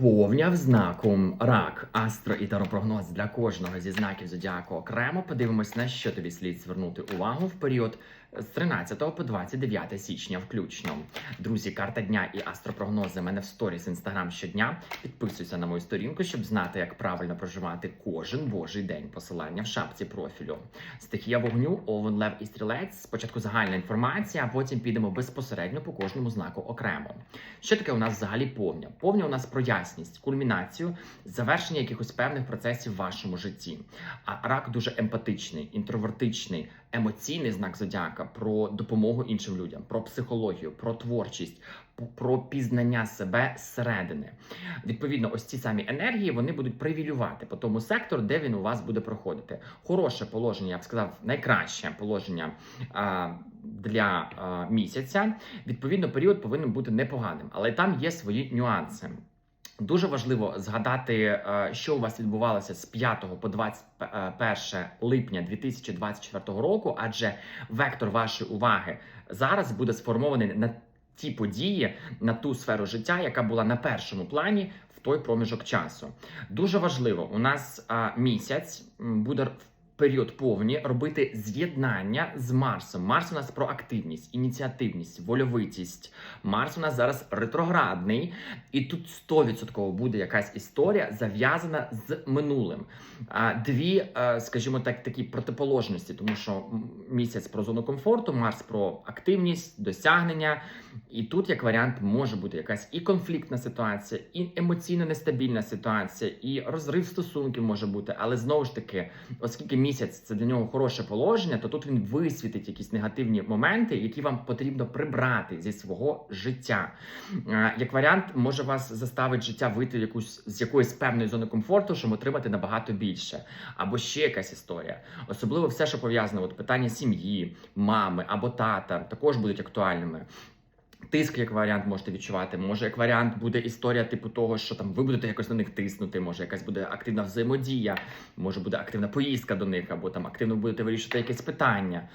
Повня знаком рак, астро і таропрогноз для кожного зі знаків зодіаку окремо. Подивимось, на що тобі слід звернути увагу в період з 13 по 29 січня, включно. Друзі, карта дня і астропрогнози. Мене в сторіс інстаграм щодня. Підписуйся на мою сторінку, щоб знати, як правильно проживати кожен божий день. Посилання в шапці профілю. Стихія вогню, овен, лев і стрілець. Спочатку загальна інформація, а потім підемо безпосередньо по кожному знаку окремо. Що таке у нас взагалі повня? Повня у нас про ясність, кульмінацію, завершення якихось певних процесів в вашому житті. А рак дуже емпатичний, інтровертичний, емоційний знак зодіака про допомогу іншим людям, про психологію, про творчість, про пізнання себе зсередини. Відповідно, ось ці самі енергії вони будуть привілювати по тому сектору, де він у вас буде проходити. Хороше положення, я б сказав, найкраще положення а, для а, місяця. Відповідно, період повинен бути непоганим, але там є свої нюанси. Дуже важливо згадати, е, що у вас відбувалося з 5 по 21 липня 2024 року, адже вектор вашої уваги зараз буде сформований на ті події, на ту сферу життя, яка була на першому плані в той проміжок часу. Дуже важливо, у нас місяць буде в період повні робити з'єднання з Марсом. Марс у нас про активність, ініціативність, вольовитість. Марс у нас зараз ретроградний, і тут 100% буде якась історія зав'язана з минулим. А, Дві, е, скажімо так, такі протиположності, тому що місяць про зону комфорту, Марс про активність, досягнення. І тут, як варіант, може бути якась і конфліктна ситуація, і емоційно нестабільна ситуація, і розрив стосунків може бути. Але знову ж таки, оскільки місяць це для нього хороше положення, то тут він висвітить якісь негативні моменти, які вам потрібно прибрати зі свого життя. Е, Як варіант, може вас заставить життя вийти якусь з якоїсь певної зони комфорту, щоб отримати набагато більше, або ще якась історія. Особливо все, що пов'язано, от питання сім'ї, мами або тата, також будуть актуальними. Тиск, як варіант, можете відчувати. Може, як варіант, буде історія типу того, що там ви будете якось на них тиснути, може, якась буде активна взаємодія, може буде активна поїздка до них, або там активно будете вирішувати якесь питання.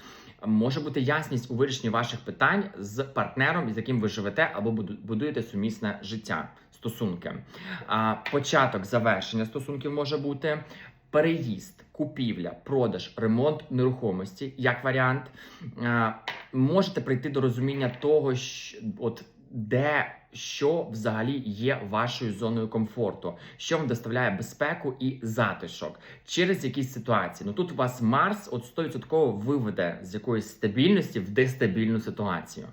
Може бути ясність у вирішенні ваших питань з партнером, з яким ви живете, або будуєте сумісне життя, стосунки. А, початок завершення стосунків може бути. Переїзд, купівля, продаж, ремонт нерухомості як варіант. Можете прийти до розуміння того, що, от де що взагалі є вашою зоною комфорту, що вам доставляє безпеку і затишок через якісь ситуації. Ну тут у вас Марс от 100% виведе з якоїсь стабільності в дестабільну ситуацію.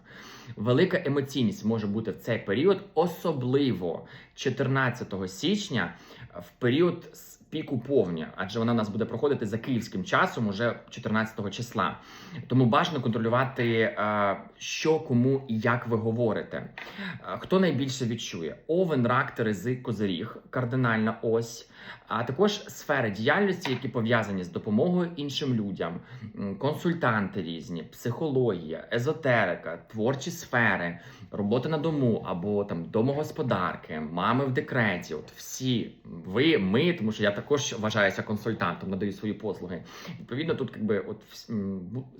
Велика емоційність може бути в цей період, особливо 14 січня, в період піку повня, адже вона у нас буде проходити за київським часом, уже 14 числа. Тому бажано контролювати, е, що кому і як ви говорите. Е, Хто найбільше відчує? Овен, рак, терези, козиріг, кардинальна ось, а також сфери діяльності, які пов'язані з допомогою іншим людям, консультанти різні, психологія, езотерика, творчі сфери, робота на дому або там домогосподарки, мами в декреті. От всі ви, ми, тому що я також вважаюся консультантом, надаю свої послуги. Відповідно, тут якби от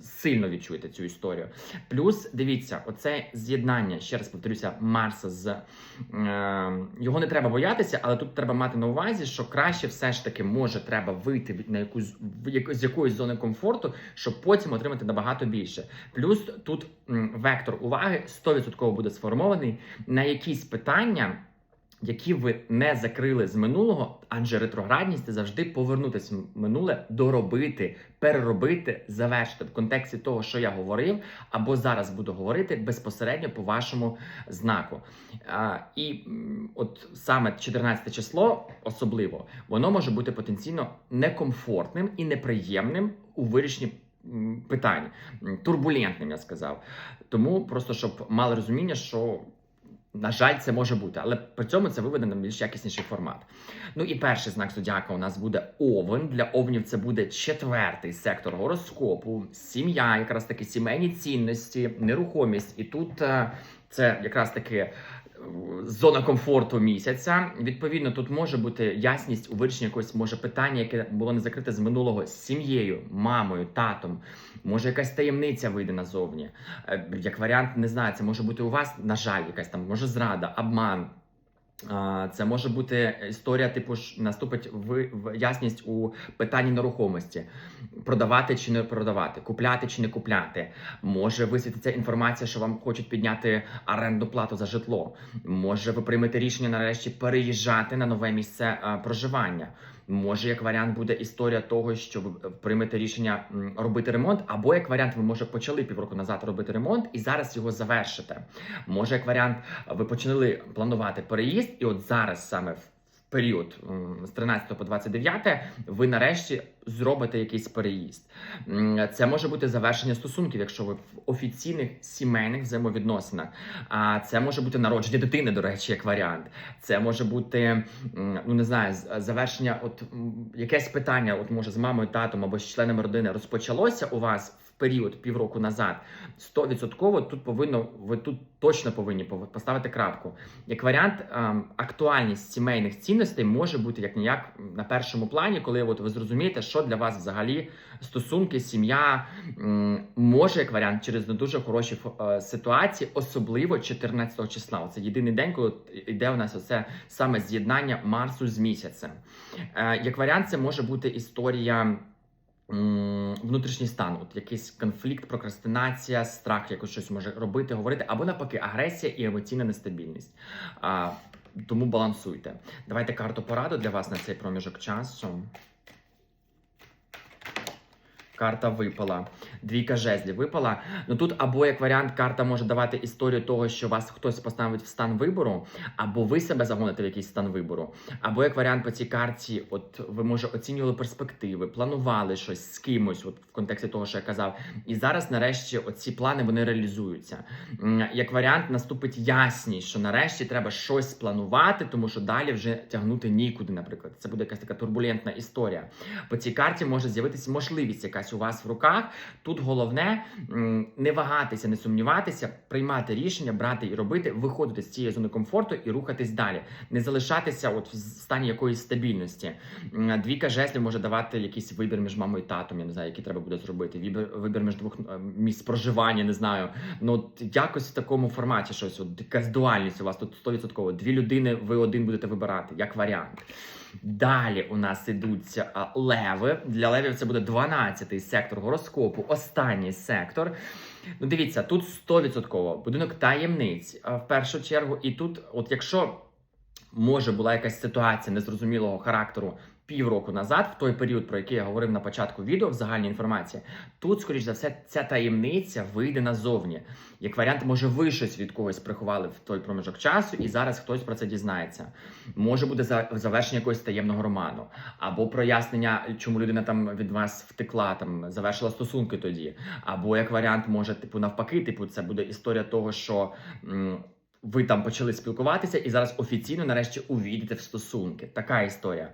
сильно відчуєте цю історію. Плюс дивіться, оце з'єднання, ще раз повторюся, Марса з е, його не треба боятися, але тут треба мати на увазі, що краще все ж таки може треба вийти на якусь з якоїсь зони комфорту, щоб потім отримати набагато більше. Плюс тут вектор уваги 100% буде сформований на якісь питання. Які ви не закрили з минулого, адже ретроградність це завжди повернутися в минуле, доробити, переробити, завершити в контексті того, що я говорив, або зараз буду говорити безпосередньо по вашому знаку. А, і от саме 14 число, особливо, воно може бути потенційно некомфортним і неприємним у вирішенні питань, турбулентним, я сказав. Тому просто щоб мали розуміння, що. На жаль, це може бути, але при цьому це виведе на більш якісніший формат. Ну і перший знак зодіака у нас буде овен. Для овнів це буде четвертий сектор гороскопу, сім'я, якраз таки сімейні цінності, нерухомість. І тут е, це якраз таки зона комфорту місяця. Відповідно, тут може бути ясність у вирішенні якогось може питання, яке було не закрите з минулого з сім'єю, мамою, татом. Може, якась таємниця вийде назовні. Е, Як варіант, не знаю, це може бути у вас, на жаль, якась там може зрада, обман. Це може бути історія, типу ж наступить в, в ясність у питанні нерухомості: продавати чи не продавати, купляти чи не купляти. Може висвітиться інформація, що вам хочуть підняти аренду плату за житло. Може, ви приймете рішення нарешті переїжджати на нове місце а, проживання. Може, як варіант буде історія того, що ви приймете рішення робити ремонт, або як варіант, ви може почали півроку назад робити ремонт і зараз його завершите. Може, як варіант, ви почали планувати переїзд, і от зараз саме в період з 13 по 29 ви нарешті зробите якийсь переїзд. Це може бути завершення стосунків, якщо ви в офіційних сімейних взаємовідносинах. А це може бути народження дитини, до речі, як варіант. Це може бути ну не знаю, завершення, от якесь питання, от може з мамою, татом або з членами родини розпочалося у вас період півроку назад. 100% тут повинно ви тут точно повинні пов- поставити крапку. Як варіант, ем, актуальність сімейних цінностей може бути як ніяк на першому плані, коли от ви зрозумієте, що для вас взагалі стосунки, сім'я може як варіант через не дуже хороші е, ситуації, особливо 14 числа. Це єдиний день, коли йде у нас оце саме з'єднання Марсу з місяцем. Е, Як варіант, це може бути історія. Внутрішній стан, от якийсь конфлікт, прокрастинація, страх якось щось може робити, говорити, або навпаки, агресія і емоційна нестабільність. А, тому балансуйте. Давайте карту пораду для вас на цей проміжок часу. Карта випала. Двійка жезлів випала. Ну тут або як варіант, карта може давати історію того, що вас хтось поставить в стан вибору, або ви себе загоните в якийсь стан вибору. Або як варіант по цій карті, от ви може оцінювали перспективи, планували щось з кимось, от в контексті того, що я казав. І зараз, нарешті, оці плани вони реалізуються. Як варіант, наступить ясність, що нарешті треба щось планувати, тому що далі вже тягнути нікуди, наприклад. Це буде якась така турбулентна історія. По цій карті може з'явитися можливість якась у вас в руках. Тут головне не вагатися, не сумніватися, приймати рішення, брати і робити, виходити з цієї зони комфорту і рухатись далі, не залишатися от в стані якоїсь стабільності. М, Двійка жезлів може давати якийсь вибір між мамою і татом. Я не знаю, який треба буде зробити. Вибір, вибір між двох місць проживання, не знаю. Ну от якось в такому форматі щось. От якась дуальність у вас тут 100%. Дві людини, ви один будете вибирати, як варіант. Далі у нас ідуть леви. Для левів це буде 12-й сектор гороскопу, останній сектор. Ну, дивіться, тут 100% будинок таємниць в першу чергу. І тут, от якщо може була якась ситуація незрозумілого характеру півроку назад, в той період, про який я говорив на початку відео, в загальній інформації, тут, скоріш за все, ця таємниця вийде назовні. Як варіант, може, ви щось від когось приховали в той проміжок часу, і зараз хтось про це дізнається. Може буде за- завершення якогось таємного роману, або прояснення, чому людина там від вас втекла, там завершила стосунки тоді. Або як варіант, може, типу, навпаки, типу, це буде історія того, що. Ви там почали спілкуватися і зараз офіційно нарешті увійдете в стосунки. Така історія.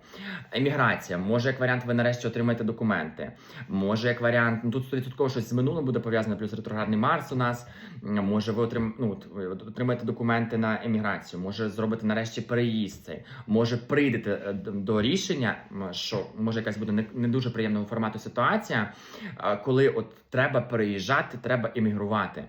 Еміграція. Може, як варіант, ви нарешті отримаєте документи. Може, як варіант, ну тут 100% щось з минулим буде пов'язане, плюс ретроградний Марс у нас. Може, ви отрим... ну, ви отримаєте документи на еміграцію, може зробите нарешті переїзд цей. Може, прийдете е, до рішення, що може якась буде не, не дуже приємного формату ситуація, коли от треба переїжджати, треба емігрувати.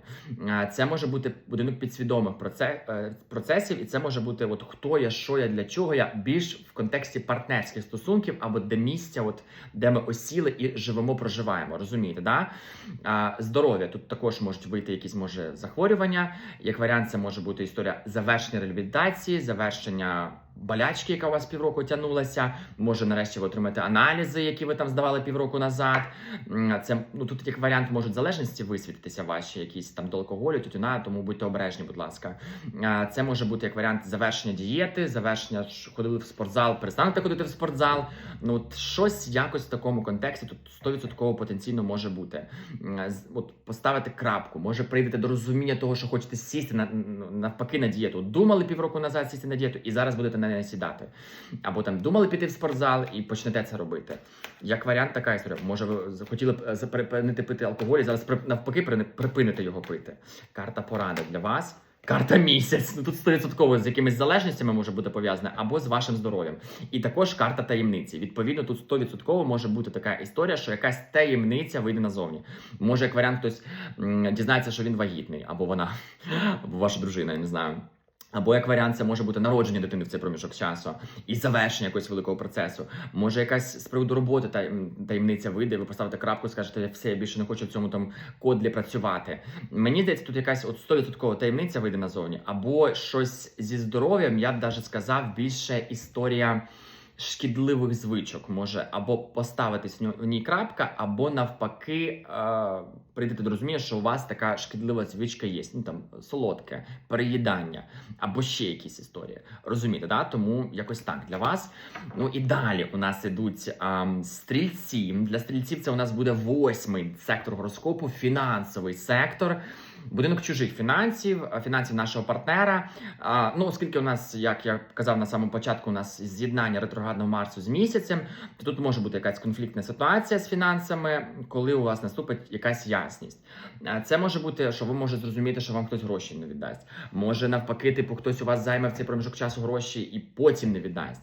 Це може бути будинок підсвідомих е, процесів, і це може бути от хто я, що я, для чого я більш в контексті партнерських стосунків або де місця, от де ми осіли і живемо, проживаємо. Розумієте, да? Здоров'я тут також можуть вийти якісь може захворювання. Як варіант, це може бути історія завершення реабілітації, завершення. Болячки, яка у вас півроку тягнулася, може нарешті ви отримаєте аналізи, які ви там здавали півроку назад. Це ну тут як варіант можуть залежності висвітитися ваші, якісь там до алкоголю, тютюна, тому будьте обережні, будь ласка. Це може бути як варіант завершення дієти, завершення ходили в спортзал, перестанете ходити в спортзал. Ну от щось якось в такому контексті тут 100% потенційно може бути. От поставити крапку, може прийдете до розуміння того, що хочете сісти на навпаки на дієту. Думали півроку назад сісти на дієту, і зараз будете на неї сідати. Або там думали піти в спортзал і почнете це робити. Як варіант, така історія. Може, ви захотіли б е, припинити пити алкоголь, і зараз навпаки при- припините його пити. Карта поради для вас. Карта місяць. Ну тут 100% з якимись залежностями може бути пов'язана, або з вашим здоров'ям. І також карта таємниці. Відповідно, тут 100% може бути така історія, що якась таємниця вийде назовні. Може, як варіант, хтось м, дізнається, що він вагітний, або вона, або ваша дружина, я не знаю. Або як варіант, це може бути народження дитини в цей проміжок часу і завершення якогось великого процесу. Може, якась з приводу роботи та таємниця вийде, ви поставите крапку, скажете, все, я більше не хочу в цьому там кодлі працювати. Мені здається, тут якась от 100% таємниця вийде назовні, або щось зі здоров'ям, я б навіть сказав, більше історія. Шкідливих звичок може або поставитись в ній крапка, або навпаки е, прийдете до розуміння, що у вас така шкідлива звичка є. Ну там солодке, переїдання, або ще якісь історії. Розумієте, да? Тому якось так для вас. Ну і далі у нас ідуть ам, стрільці. Для стрільців це у нас буде восьмий сектор гороскопу, фінансовий сектор. Будинок чужих фінансів, фінансів нашого партнера. Ну, оскільки у нас, як я казав на самому початку, у нас з'єднання ретроградного Марсу з місяцем, то тут може бути якась конфліктна ситуація з фінансами, коли у вас наступить якась ясність. Це може бути, що ви можете зрозуміти, що вам хтось гроші не віддасть. Може, навпаки, типу, хтось у вас займе в цей проміжок часу гроші і потім не віддасть.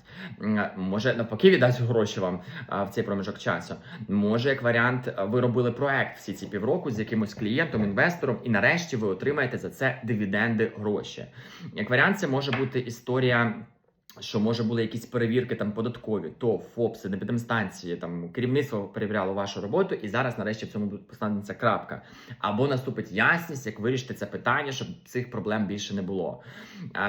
Може, навпаки, віддасть гроші вам в цей проміжок часу. Може, як варіант, ви робили проект всі ці півроку з якимось клієнтом, інвестором, і нарешті ви отримаєте за це дивіденди гроші. Як варіант, це може бути історія. Що може були якісь перевірки там податкові, то ФОПСи, депідемстанції, там керівництво перевіряло вашу роботу, і зараз нарешті в цьому постанеться крапка. Або наступить ясність, як вирішити це питання, щоб цих проблем більше не було.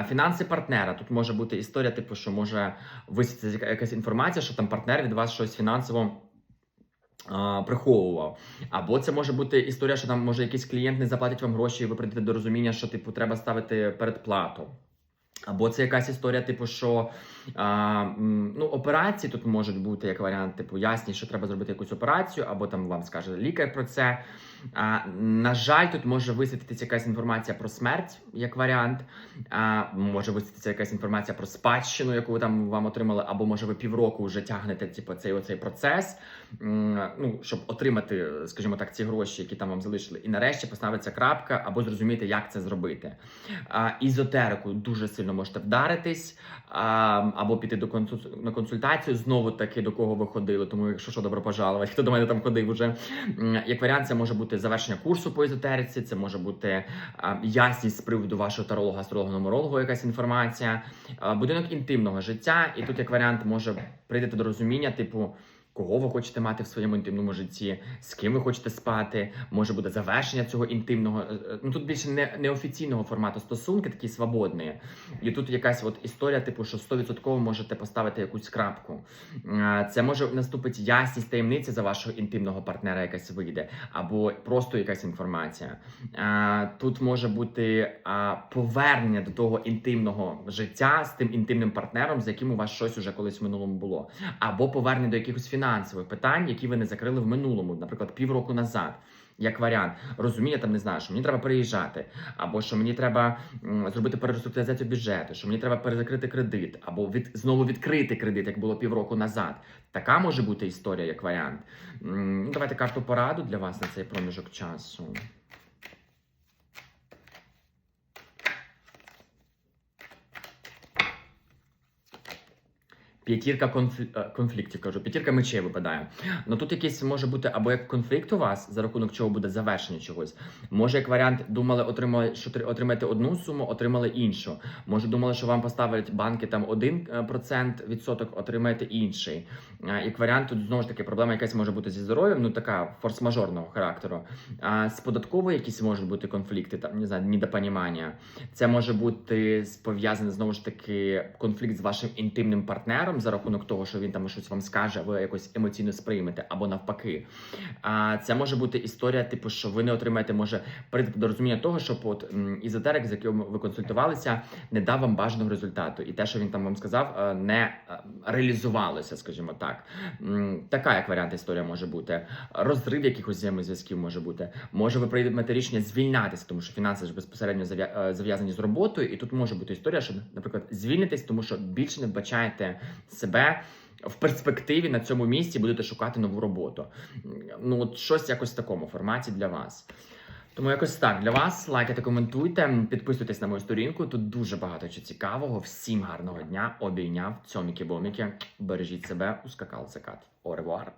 Фінанси партнера тут може бути історія, типу, що може висвітитися якась інформація, що там партнер від вас щось фінансово. Приховував, або це може бути історія, що там може якийсь клієнт не заплатить вам гроші, і ви прийдете до розуміння, що типу треба ставити передплату. Або це якась історія, типу, що а, ну, операції тут можуть бути як варіант, типу, ясні, що треба зробити якусь операцію, або там вам скаже лікар про це. А, на жаль, тут може висвітитися якась інформація про смерть, як варіант. А, може висвітитися якась інформація про спадщину, яку ви там вам отримали, або може ви півроку вже тягнете типу, цей оцей процес, ну, щоб отримати, скажімо так, ці гроші, які там вам залишили. І нарешті поставиться крапка, або зрозуміти, як це зробити. А, ізотерику дуже сильно можете вдаритись, а, або піти до консуль- на консультацію. Знову таки до кого ви ходили. Тому, якщо що, добро пожаловать, хто до мене там ходив уже. Як варіант, це може бути завершення курсу по езотериці, це може бути ясність з приводу вашого таролога, астролога, нумеролога, якась інформація, будинок інтимного життя. І тут, як варіант, може прийти до розуміння, типу. Кого ви хочете мати в своєму інтимному житті, з ким ви хочете спати, може буде завершення цього інтимного. е, е, Ну тут більше не неофіційного формату стосунки, такі свободні. І тут якась от історія, типу, що 100% можете поставити якусь крапку. Це може наступить ясність таємниці за вашого інтимного партнера, якась вийде, або просто якась інформація. Тут може бути повернення до того інтимного життя з тим інтимним партнером, з яким у вас щось уже колись в минулому було, або повернення до якихось фінансових питань, які ви не закрили в минулому, наприклад, півроку назад. Як варіант, розуміння там не знаю, що мені треба переїжджати, або що мені треба зробити перереструктуризацію бюджету, що мені треба перезакрити кредит, або від знову відкрити кредит, як було півроку назад. Така може бути історія як варіант. Ну, давайте карту пораду для вас на цей проміжок часу. П'ятірка конфлі... е, конфліктів, кажу, п'ятірка мечей випадає. Ну тут якийсь може бути або як конфлікт у вас, за рахунок чого буде завершення чогось. Може, як варіант, думали, отримали, що три- отримаєте одну суму, отримали іншу. Може, думали, що вам поставлять банки там 1% відсоток, отримаєте інший. Е, Як варіант, тут знову ж таки проблема якась може бути зі здоров'ям, ну така форс-мажорного характеру. А з податковою якісь можуть бути конфлікти, там не знаю, недопонімання. Це може бути пов'язане знову ж таки конфлікт з вашим інтимним партнером за рахунок того, що він там щось вам скаже, ви якось емоційно сприймете, або навпаки. А це може бути історія, типу, що ви не отримаєте, може до розуміння того, що от ізотерик, з яким ви консультувалися, не дав вам бажаного результату, і те, що він там вам сказав, е, не е, реалізувалося, скажімо так. Така як варіант історія може бути. Розрив якихось взаємозв'язків може бути. Може, ви приймете рішення звільнятися, тому що фінанси ж безпосередньо е, зав'язані з роботою, і тут може бути історія, що, наприклад, звільнитесь, тому що більше не вбачаєте себе. В перспективі на цьому місці будете шукати нову роботу. Ну, от щось якось в такому форматі для вас. Тому якось так для вас. Лайкайте, коментуйте, підписуйтесь на мою сторінку. Тут дуже багато чого цікавого. Всім гарного дня. Обійняв цьоміки-боміки. Бережіть себе, ускакал-цикат. Оревуар.